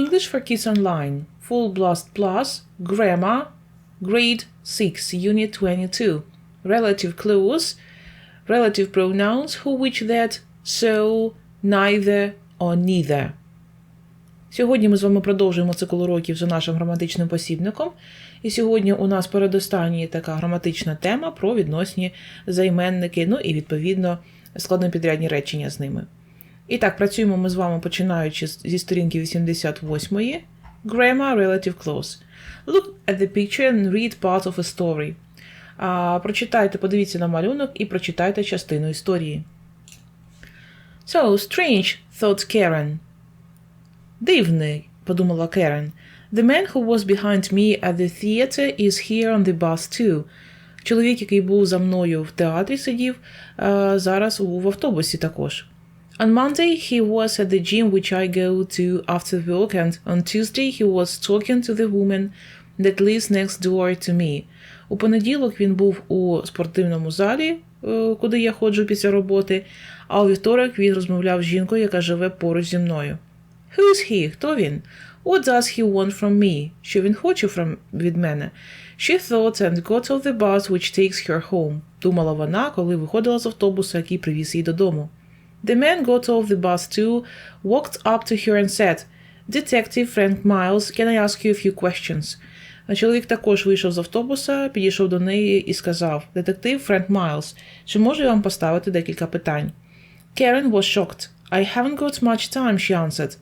English for Kids Online, Full Blast Plus, Grammar, Grade 6, Unit 22, Relative Clues, Relative Pronouns, who, which, that, so, neither or neither. Сьогодні ми з вами продовжуємо цикл уроків за нашим граматичним посібником. І сьогодні у нас передостання така граматична тема про відносні займенники, ну і відповідно складнопідрядні речення з ними. І так, працюємо ми з вами починаючи зі сторінки 88-ї. Grammar Relative Clause. Look at the picture and read part of a story. А, прочитайте, подивіться на малюнок і прочитайте частину історії. So strange, thought Karen. Дивний, подумала Керен. The man who was behind me at the theater is here on the bus too. Чоловік, який був за мною в театрі, сидів зараз в автобусі також. On Monday he was at the gym which I go to after work and on Tuesday he was talking to the woman that lives next door to me. У понеділок він був у спортивному залі, е, куди я ходжу після роботи, а у вівторок він розмовляв з жінкою, яка живе поруч зі мною. Who's he? Хто він? What does he want from me? Що він хоче from... від мене? She thought and got off the bus which takes her home. Думала вона, коли виходила з автобуса, який привіз її додому. The man got off the bus too, walked up to her and said, Detective Frank Miles, can I ask you a few questions? Чоловік також вийшов з автобуса, підійшов до неї і сказав: Детектив Френк Майлз, чи можу я вам поставити декілька питань? Karen was shocked. I haven't got much time, she answered.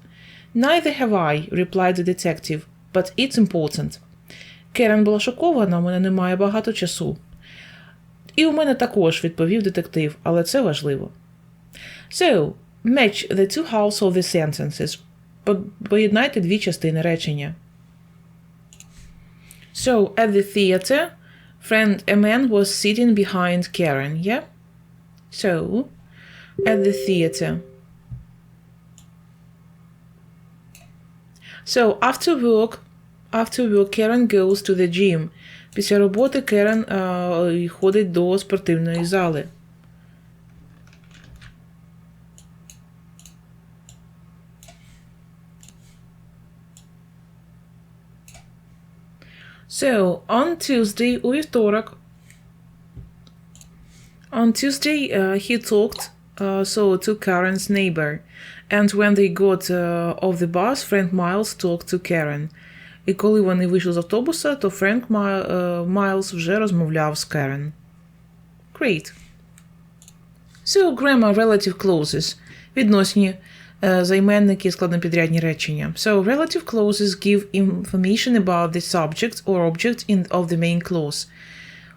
Neither have I, replied the detective, but it's important. Керен була шокована, у мене немає багато часу. І у мене також, відповів детектив, але це важливо. So, match the two halves of the sentences. По- Поєднайте дві частини речення. So, at the theater, friend a man was sitting behind Karen, yeah? So, at the theater. So, after work, after work, Karen goes to the gym. Після роботи Керен е, ходить до спортивної зали. So, on Tuesday, у вівторок, on Tuesday, uh, he talked uh, so to Karen's neighbor, and when they got uh, off the bus, Frank Miles talked to Karen. І коли вони вийшли з автобуса, то Френк Май- е, Майлз вже розмовляв з Керен. Great. So, grammar relative clauses. Відносні е, Займенники, складнопідрядні речення. So, relative clauses give information about the subject or object in, of the main clause.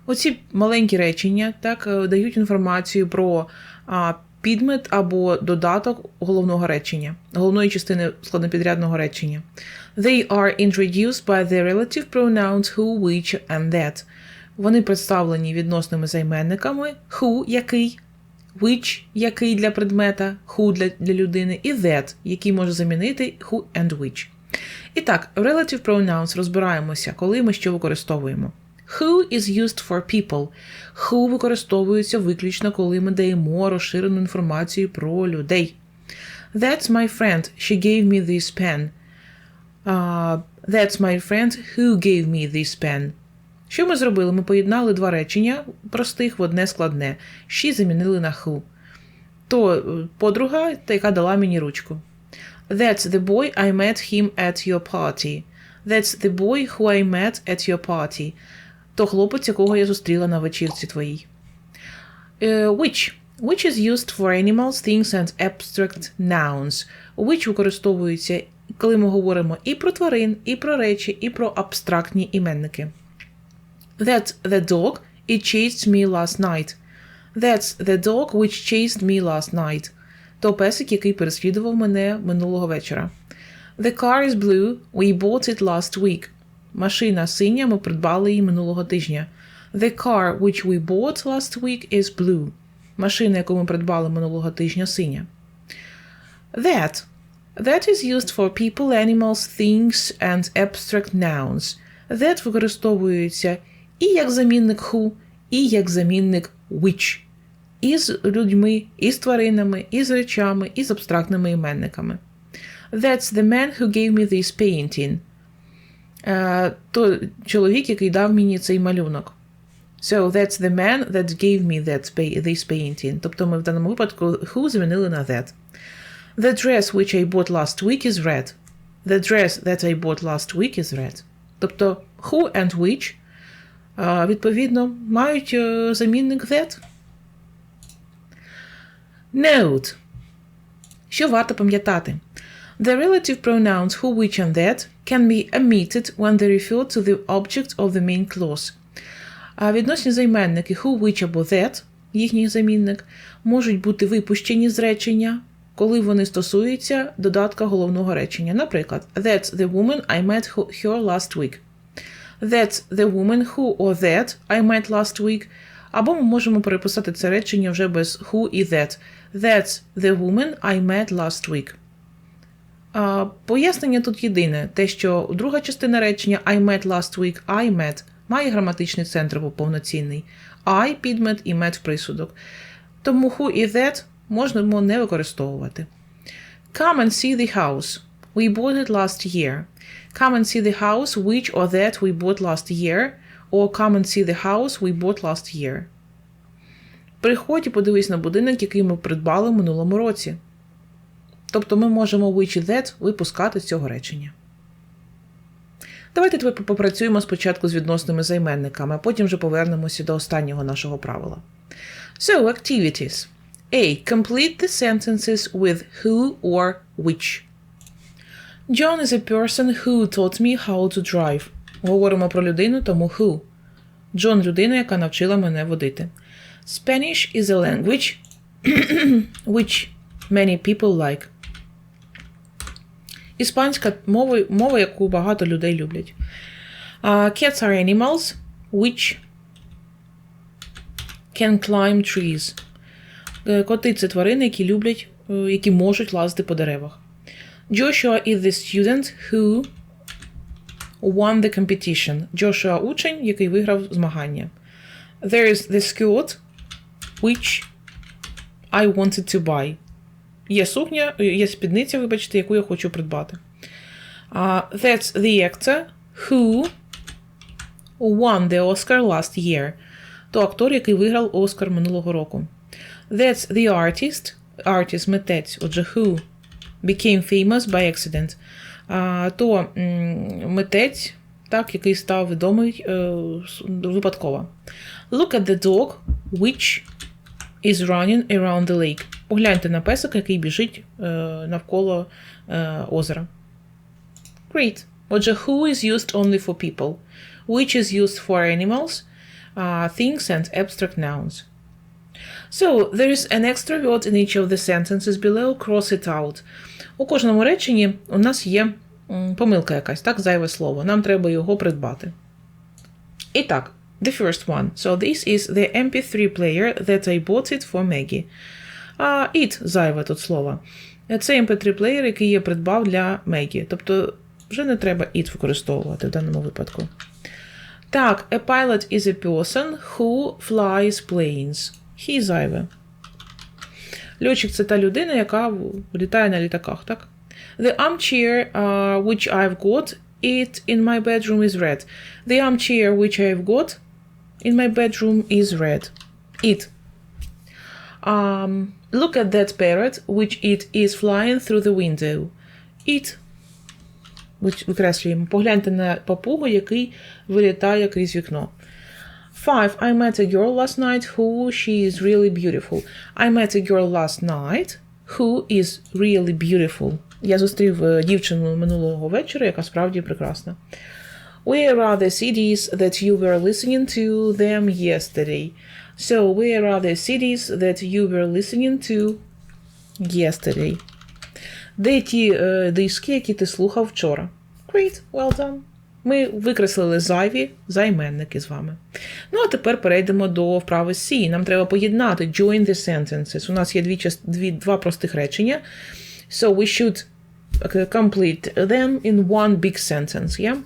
Оці маленькі речення так, е, дають інформацію про а, підмет або додаток головного речення, головної частини складнопідрядного речення. They are introduced by the relative pronouns who, which and that. Вони представлені відносними займенниками who – який, which – який для предмета, who для, для людини, і that, який може замінити who and which. І так, relative pronouns розбираємося, коли ми що використовуємо. Who is used for people. Who використовується виключно, коли ми даємо розширену інформацію про людей. That's my friend. She gave me this pen. Uh, that's my friend who gave me this pen. Що ми зробили? Ми поєднали два речення простих в одне складне. She замінили на who. То е, подруга, та яка дала мені ручку. That's the boy I met him at your party. That's the boy who I met at your party. То хлопець, якого я зустріла на вечірці твоїй. Е, which. Which is used for animals, things and abstract nouns. Which використовується, коли ми говоримо і про тварин, і про речі, і про абстрактні іменники. That's the dog, it chased me last night. That's the dog which chased me last night. То песик, який переслідував мене минулого вечора. The car is blue, we bought it last week. Машина синя, ми придбали її минулого тижня. The car which we bought last week is blue. Машина, яку ми придбали минулого тижня, синя. That. That is used for people, animals, things and abstract nouns. That використовується і як замінник who, і як замінник which. І з людьми, і з тваринами, і з речами, і з абстрактними іменниками. That's the man who gave me this painting. Е, то чоловік, який дав мені цей малюнок. So that's the man that gave me that this painting. Тобто ми в даному випадку who замінили на that. The dress which I bought last week is red. The dress that I bought last week is red. Тобто who and which е, відповідно мають е, замінник that. Note. Що варто пам'ятати? The relative pronouns who, which, and that can be omitted when they refer to the object of the main clause. А відносні займенники who, which або that, їхній замінник, можуть бути випущені з речення, коли вони стосуються додатка головного речення. Наприклад, That's the woman I met her last week. That's the woman who or that I met last week. Або ми можемо переписати це речення вже без who і that. That's the woman I met last week. А, пояснення тут єдине: те, що друга частина речення I met last week, I met має граматичний центр повноцінний. I підмет і met присудок. Тому who і that можна не використовувати. Come and see the house. We bought it last year. Come and see the house which or that we bought last year. Or come and see the house we bought last year. Приходь і подивись на будинок, який ми придбали в минулому році. Тобто ми можемо which і that випускати з цього речення. Давайте тепер попрацюємо спочатку з відносними займенниками, а потім вже повернемося до останнього нашого правила. So, activities. A. Complete the sentences with who or which. John is a person who taught me how to drive. Говоримо про людину, тому who. Джон людина, яка навчила мене водити. Spanish is a language which many people like. Іспанська мова, мова, яку багато людей люблять. Uh, cats are animals which can climb trees. Е, Коти це тварини, які люблять, е, які можуть лазити по деревах. Joshua is the student who won the competition. Joshua – учень, який виграв змагання. There is the skirt which I wanted to buy. Є сукня, є спідниця, вибачте, яку я хочу придбати. Uh, that's the actor who won the Oscar last year. То актор, який виграв Оскар минулого року. That's the artist, artist митець, отже, who became famous by accident. Uh, то м, митець, так, який став відомий е, с- випадково. Look at the dog which is running around the lake. Погляньте на песика, який біжить е, навколо е, озера. Great. Отже, who is used only for people, which is used for animals, uh, things and abstract nouns. So, there is an extra word in each of the sentences below, cross it out. У кожному реченні у нас є помилка якась, так, зайве слово. Нам треба його придбати. І так, the first one. So this is the MP3 player that I bought it for Maggie. А it зайве тут слово. Це MP3 плеєр, який я придбав для Мегі. Тобто вже не треба it використовувати в даному випадку. Так, a pilot is a person who flies planes. He зайве. Льотчик це та людина, яка літає на літаках, так? The armchair uh, which I've got it in my bedroom is red. The armchair which I've got in my bedroom is red. It. Um, look at that parrot which it is flying through the window. It. Викреслюємо. Погляньте на папугу, який вилітає крізь вікно. Five. I met a girl last night who she is really beautiful. I met a girl last night who is really beautiful. Я зустрів е, дівчину минулого вечора, яка справді прекрасна. Where are the CDs that you were listening to them yesterday? So, where are the CDs that you were listening to yesterday? Де ті е, диски, які ти слухав вчора? Great, well done. Ми викреслили зайві займенники з вами. Ну, а тепер перейдемо до вправи C. Нам треба поєднати join the sentences. У нас є дві, дві, два простих речення. So we should uh, complete them in one big sentence, yeah?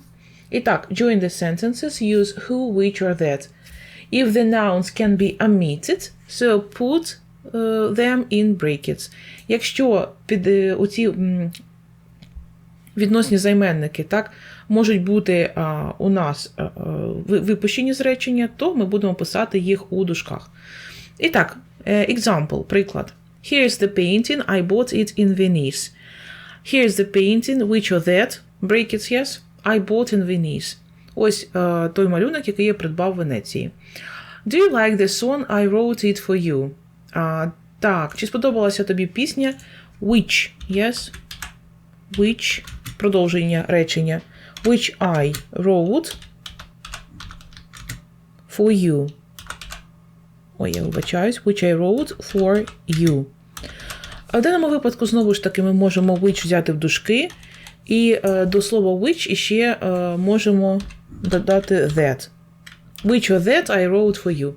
І так, join the sentences, use who, which or that. If the nouns can be omitted, so put uh, them in brackets. Якщо під е, оці відносні займенники, так, можуть бути у нас а, ви- випущені з речення, то ми будемо писати їх у дужках. І так, е, example, приклад. Here's the painting, I bought it in Venice. Here's the painting, which or that, brackets, yes, I bought in Venice. Ось е, той малюнок, який я придбав в Венеції. Do you like the song I wrote it for you? А, так, чи сподобалася тобі пісня Which, yes? Which, продовження речення. Which I wrote for you. Ой, я вибачаюсь. Which I wrote for you. А в даному випадку, знову ж таки, ми можемо which взяти в дужки, і е, до слова which іще е, можемо додати that. Which or that I wrote for you.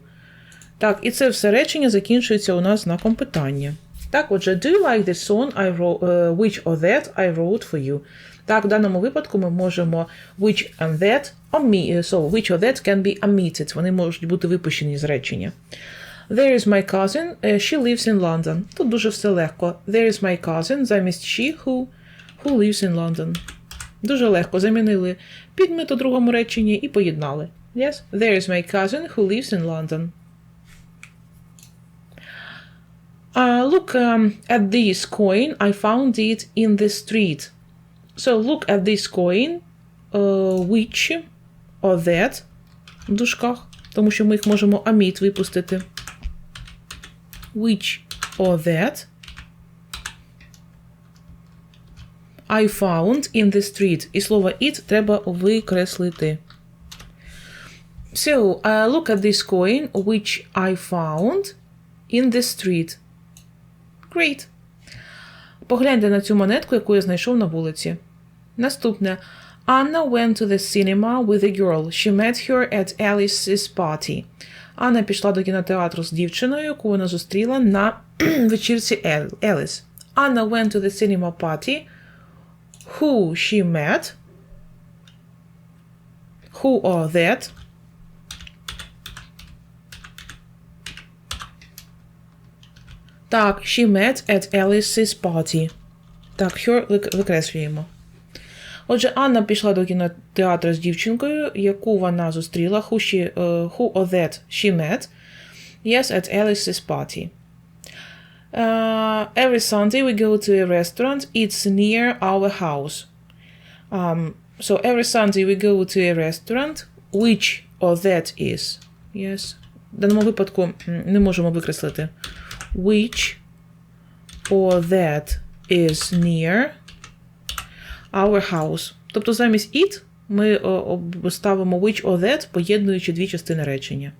Так, і це все речення закінчується у нас знаком питання. Так, отже, do you like the song I wrote, е, which or that I wrote for you? Так, в даному випадку ми можемо which and that, so which or that can be omitted. Вони можуть бути випущені з речення. There is my cousin, е, she lives in London. Тут дуже все легко. There is my cousin замість she who, who lives in London. Дуже легко замінили підмет у другому реченні і поєднали. Yes, there is my cousin who lives in London. Uh, look um, at this coin. I found it in the street. So look at this coin, uh, which or that в дужках, тому що ми їх можемо omit випустити. Which or that I found in the street. І слово it треба викреслити. So, uh, look at this coin which I found in the street. Great. Погляньте на цю монетку, яку я знайшов на вулиці. Наступне. Anna went to the cinema with a girl. She met her at Alice's party. Анна пішла до кінотеатру з дівчиною, яку вона зустріла на вечірці Еліс. Anna went to the cinema party. Who she met. Who or that. Так, she met at Alice's party. Так, her викреслюємо. Отже, Анна пішла до кінотеатру з дівчинкою, яку вона зустріла, who, she, е, who or that she met. Yes, at Alice's party. Uh, every Sunday we go to a restaurant. It's near our house. Um, so every Sunday we go to a restaurant, which or that is. Yes. В даному випадку не можемо викреслити. Which or that is near our house. Тобто замість it ми ставимо which or that, поєднуючи дві частини речення.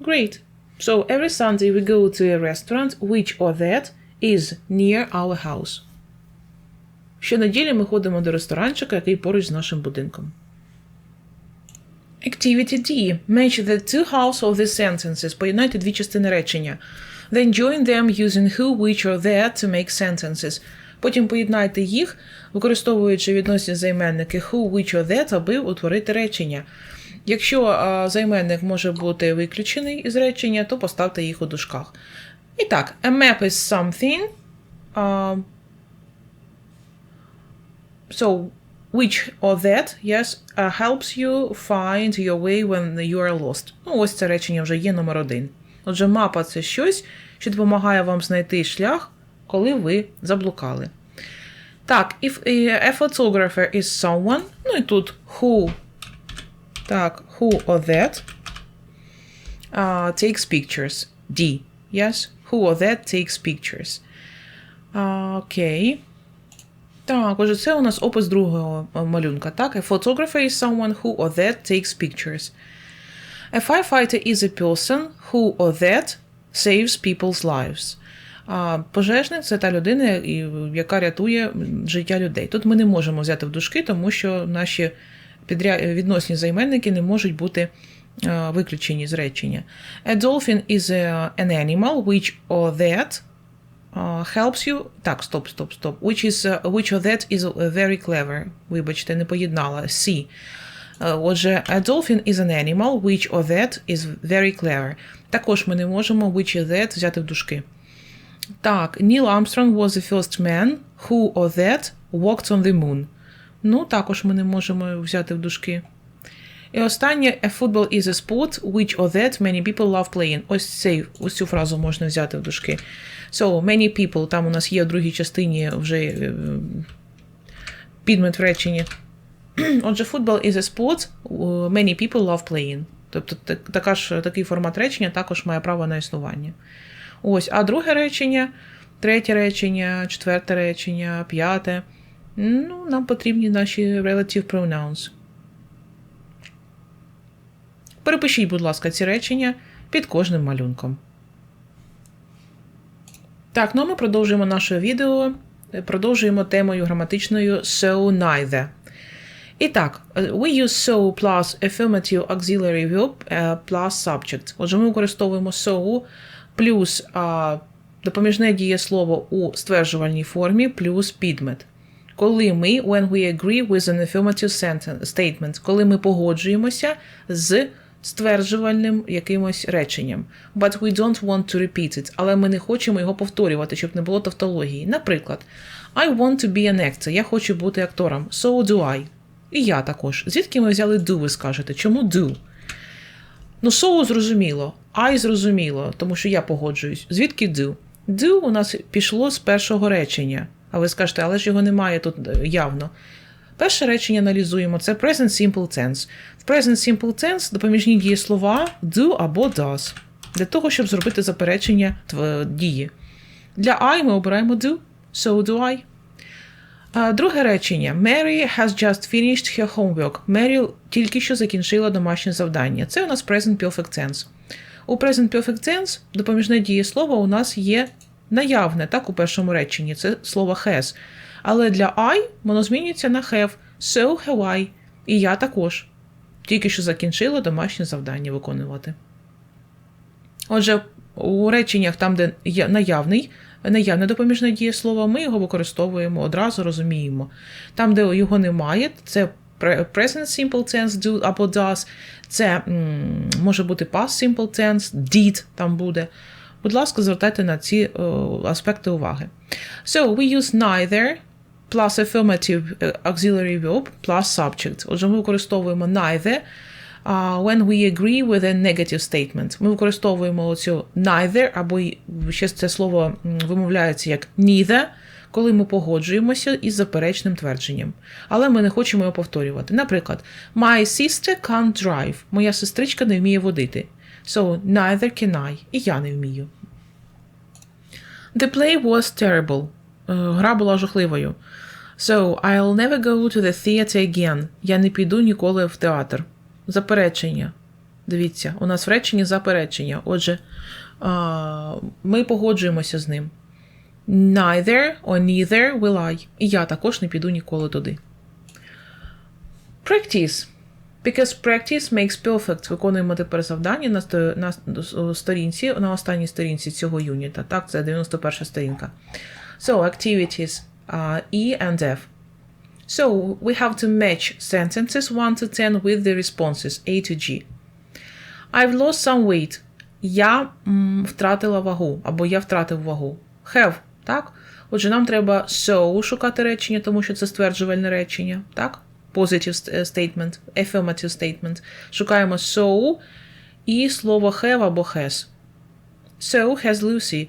Great. So every Sunday we go to a restaurant which or that is near our house. Щонеділі ми ходимо до ресторанчика, який поруч з нашим будинком. Activity D. Match the two halves of the sentences. Поєднайте дві частини речення. Then join them using who, which or that to make sentences. Потім поєднайте їх, використовуючи відносні займенники who, which or that, аби утворити речення. Якщо займенник може бути виключений із речення, то поставте їх у дужках. І так, a map is something. а, so, which or that, yes, uh, helps you find your way when you are lost. Ну, ось це речення вже є номер один. Отже, мапа це щось, що допомагає вам знайти шлях, коли ви заблукали. Так, if a photographer is someone, ну і тут who, так, who or that uh, takes pictures. D, yes? Who or that takes pictures. А, Окей. Так, отже, це у нас опис другого е, малюнка. Так, a photographer is someone who or that takes pictures. A firefighter is a person who or that saves people's lives. А пожежник це та людина, яка рятує життя людей. Тут ми не можемо взяти в дужки, тому що наші відносні займенники не можуть бути е, виключені з речення. A dolphin is an animal which or that uh, helps you. Так, стоп, стоп, стоп. Which is which or that is very clever. Вибачте, не поєднала. C. Е, Отже, a dolphin is an animal, which or that is very clever. Також ми не можемо which or that взяти в дужки. Так, Neil Armstrong was the first man who or that walked on the moon. Ну, також ми не можемо взяти в дужки. І останнє a football is a sport which or that many people love playing. Ось цей, ось цю фразу можна взяти в дужки. So, many people, там у нас є в другій частині вже е, підмет в реченні. Отже, football is a sport, uh, many people love playing. Тобто така ж, такий формат речення також має право на існування. Ось, а друге речення, третє речення, четверте речення, п'яте. Ну, нам потрібні наші relative pronouns. Перепишіть, будь ласка, ці речення під кожним малюнком. Так, ну а ми продовжуємо наше відео. Продовжуємо темою граматичною so neither. І так, е, we use so plus affirmative auxiliary verb е, plus subject. Отже, ми використовуємо so плюс а, допоміжне дієслово у стверджувальній формі плюс підмет. Коли ми, when we agree with an affirmative statement, коли ми погоджуємося з стверджувальним якимось реченням. But we don't want to repeat it. Але ми не хочемо його повторювати, щоб не було тавтології. Наприклад, I want to be an actor. Я хочу бути актором. So do I. І я також. Звідки ми взяли do, ви скажете? Чому do? Ну, so зрозуміло, I зрозуміло, тому що я погоджуюсь. Звідки do? Do у нас пішло з першого речення. А ви скажете, але ж його немає тут е, явно. Перше речення аналізуємо це present simple tense. В present simple tense допоміжні дієслова do або does. Для того, щоб зробити заперечення тв- дії. Для I ми обираємо do, so do I. Друге речення. Mary has just finished her homework. Мері тільки що закінчила домашнє завдання. Це у нас present perfect tense. У present perfect tense допоміжне дієслово у нас є наявне, так, у першому реченні. Це слово has. Але для I воно змінюється на have. So have I. І я також. Тільки що закінчила домашнє завдання виконувати. Отже, у реченнях, там, де є наявний, наявне допоміжне дієслово, ми його використовуємо одразу розуміємо. Там, де його немає, це present simple tense do або does, це може бути past simple tense, did там буде. Будь ласка, звертайте на ці е, аспекти уваги. So, we use neither plus affirmative е, auxiliary verb plus subject. Отже, ми використовуємо neither when we agree with a negative statement. Ми використовуємо оцю neither, або ще це слово вимовляється як neither, коли ми погоджуємося із заперечним твердженням. Але ми не хочемо його повторювати. Наприклад, My sister can't drive. Моя сестричка не вміє водити. So, neither can I. І я не вмію. The play was terrible. Е, Гра була жахливою. So, I'll never go to the theater again. Я не піду ніколи в театр. Заперечення. Дивіться, у нас в реченні заперечення. Отже, ми погоджуємося з ним. Neither or neither will I. І я також не піду ніколи туди. Practice. Because practice makes perfect. Виконуємо тепер завдання на, на сторінці, на останній сторінці цього юніта. Так, це 91 сторінка. So, activities E and F. So, we have to match sentences 1 to 10 with the responses A to G. I've lost some weight. Я м, втратила вагу, або я втратив вагу. Have, так? Отже, нам треба so шукати речення, тому що це стверджувальне речення, так? Positive е, statement, affirmative statement. Шукаємо so і слово have або has. So has Lucy.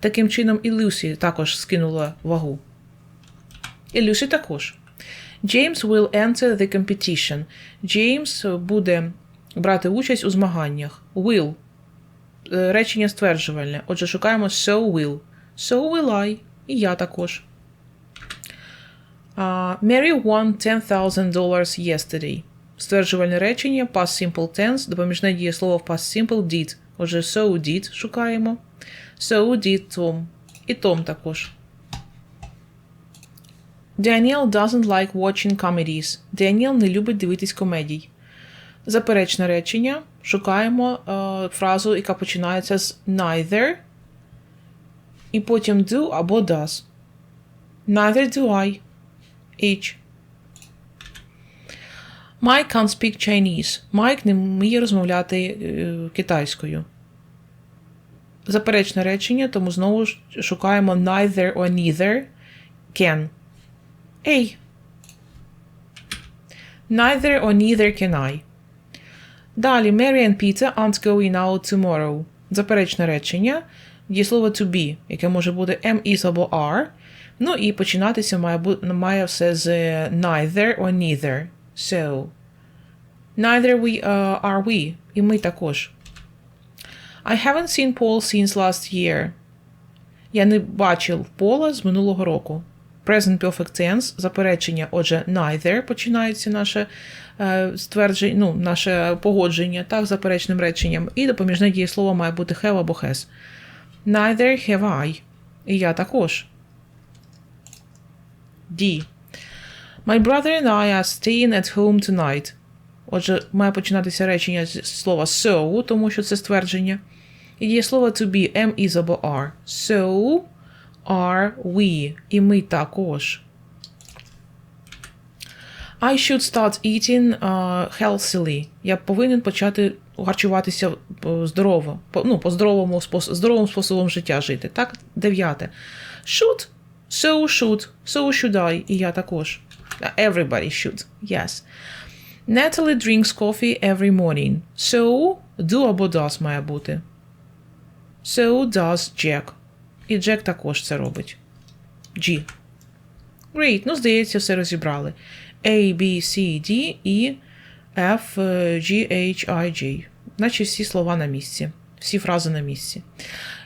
Таким чином, і Lucy також скинула вагу. І Люсі також. James will enter the competition. Джеймс буде брати участь у змаганнях. Will. Е, Речення стверджувальне. Отже, шукаємо so will. So will I. І я також. А, Mary won $10,000 yesterday. Стверджувальне речення, past simple tense, допоміжне дієслово в past simple did. Отже, so did шукаємо. So did Tom. І Том також. Daniel doesn't like watching comedies. Daniel не любить дивитись комедій. Заперечне речення. Шукаємо е, фразу, яка починається з neither, і потім do або does. Neither do I. Each. Mike can't speak Chinese. Майк не вміє розмовляти е, китайською. заперечне речення, тому знову шукаємо neither or neither can. A. Neither or neither can I. Далі Mary and Peter aren't going out tomorrow. Заперечне речення. Дієслово to be, яке може бути am, is або are. Ну і починатися має, має все з neither or neither. So, neither we uh, are we. І ми також. I haven't seen Paul since last year. Я не бачив Пола з минулого року. Present perfect tense, заперечення, отже, neither починається наше е, ствердження, ну, наше погодження, так, заперечним реченням. І допоміжне дієслово має бути have або has. Neither have I. І я також. D. My brother and I are staying at home tonight. Отже, має починатися речення з слова so, тому що це ствердження. І дієслово to be am, is або are. So are we. І ми також. I should start eating uh, healthily. Я повинен почати харчуватися е, здорово, по, ну, по здоровому здоровим способом життя жити. Так, дев'яте. Should. So should. So should I. І я також. Everybody should. Yes. Natalie drinks coffee every morning. So, do або does має бути. So does Jack. І Джек також це робить. G. Great. Ну, здається, все розібрали. A, B, C, D, E, F, G, H, I, J. Значить, всі слова на місці. Всі фрази на місці.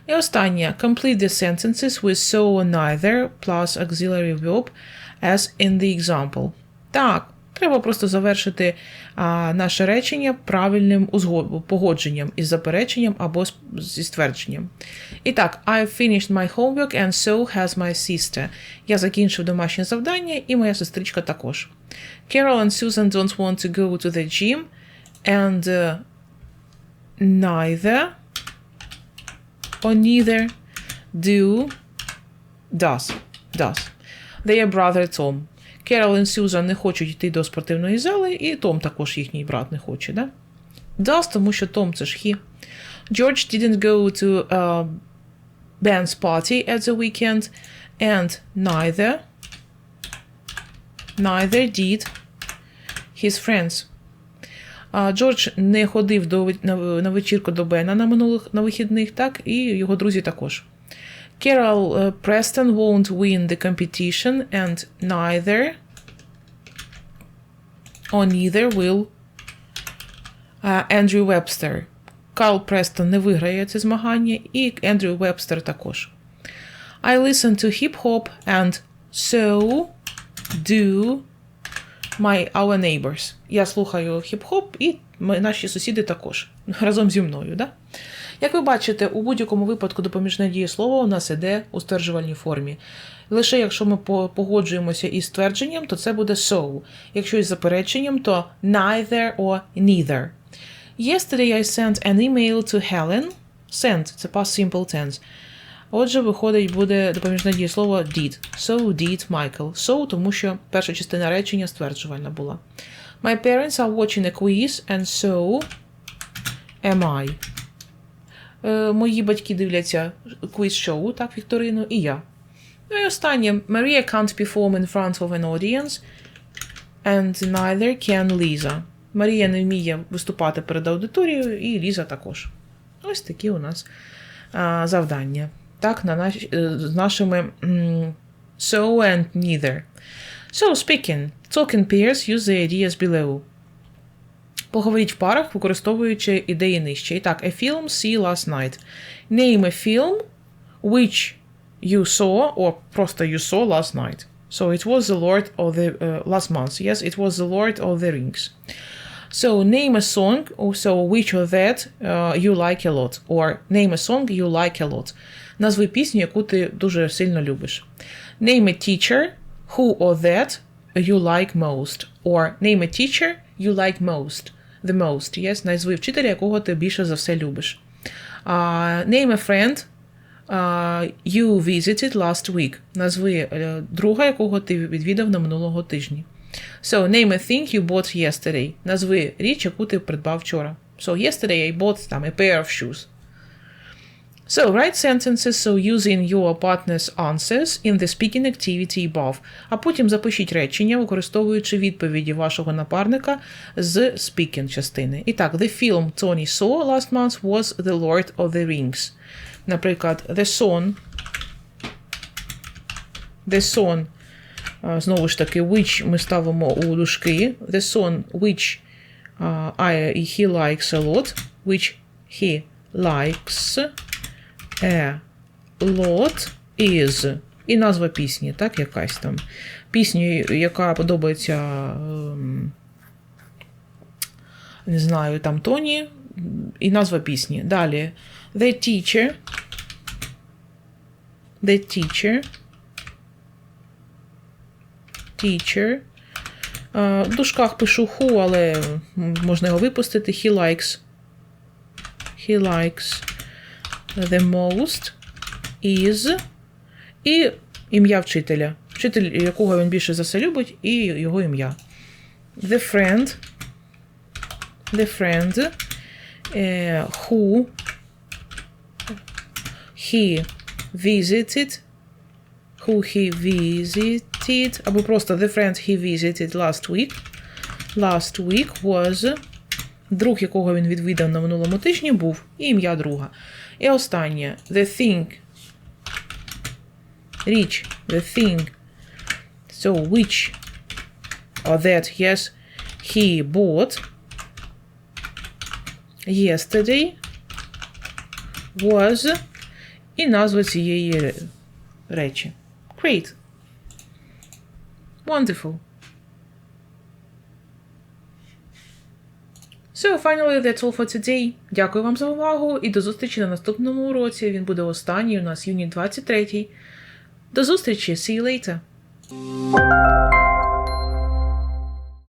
І останнє. Complete the sentences with so neither plus auxiliary verb as in the example. Так, треба просто завершити а, наше речення правильним погодженням із запереченням або зі ствердженням. І так, I finished my homework and so has my sister. Я закінчив домашнє завдання, і моя сестричка також. Carol and Susan don't want to go to the gym, and uh, neither or neither do does. does. Their brother Tom. І Сьюзан не хочуть йти до спортивної зали, і Том також їхній брат не хоче, да? Does, тому що Том це ж he. George didn't go to uh, Ben's party at the weekend, and neither neither did his friends. Джордж не ходив до, на вечірку до Бена на минулих на вихідних, так, і його друзі також. Carol uh, Preston won't win the competition, and neither or neither will uh, Andrew Webster. Карл Престон не виграє це змагання, і Ендрю Вебстер також. I listen to hip-hop and so do my our neighbors. Я слухаю хіп-хоп, і ми- наші сусіди також разом зі мною. Да? Як ви бачите, у будь-якому випадку допоміжне дієслово у нас іде у стверджувальній формі. Лише якщо ми погоджуємося із ствердженням, то це буде so. Якщо із запереченням, то neither or neither. Yesterday I sent an email to Helen. Sent – це past simple tense. Отже, виходить, буде допоміжне дієслово did. So did Michael. So, тому що перша частина речення стверджувальна була. My parents are watching a quiz, and so am I. Е, мої батьки дивляться квіз-шоу, так, Вікторину, і я. Ну і останнє. Maria can't perform in front of an audience, and neither can Lisa. Марія не вміє виступати перед аудиторією, і Ліза також. Ось такі у нас а, завдання. Так, на наш, е, з нашими so and neither. So, speaking. Talk in pairs, use the ideas below. Поговоріть в парах, використовуючи ідеї нижче. І так, a film see last night. Name a film which you saw, or просто you saw last night. So it was the Lord of the uh, last month. Yes, it was the Lord of the Rings. So name a song, also which of that uh, you like a lot, or name a song you like a lot. Назви пісню, яку ти дуже сильно любиш. Name a teacher who or that you like most, or name a teacher you like most. The most, yes, назви вчителя, якого ти більше за все любиш. Uh, name a friend uh, you visited last week. Назви е, друга, якого ти відвідав на минулого тижні. So, name a thing you bought yesterday. Назви річ, яку ти придбав вчора. So, yesterday I bought там, a pair of shoes. So, write sentences so using your partner's answers in the speaking activity above. А потім запишіть речення, використовуючи відповіді вашого напарника з speaking частини. І так, the film Tony saw last month was The Lord of the Rings. Наприклад, the song The song, а, знову ж таки, which ми ставимо у дужки. The song which I, he likes a lot, which he likes a lot is. І назва пісні, так, якась там. Пісню, яка подобається, ем, не знаю, там Тоні, і назва пісні. Далі. The teacher. The teacher. Teacher. Е, В дужках пишу who, але можна його випустити. He likes. He likes the most is. І ім'я вчителя. Вчитель, якого він більше за все любить, і його ім'я. The friend. The friend. е, who he visited. Who he visited. Або просто the friend he visited last week. Last week was. Друг, якого він відвідав на минулому тижні, був, і ім'я друга. І останнє the thing. Річ, the thing. So, which or that, yes, he bought yesterday was і назва цієї ре- речі. Great. Wonderful. So, finally, that's all for today. Дякую вам за увагу і до зустрічі на наступному уроці. Він буде останній у нас юні 23. До зустрічі. See you later.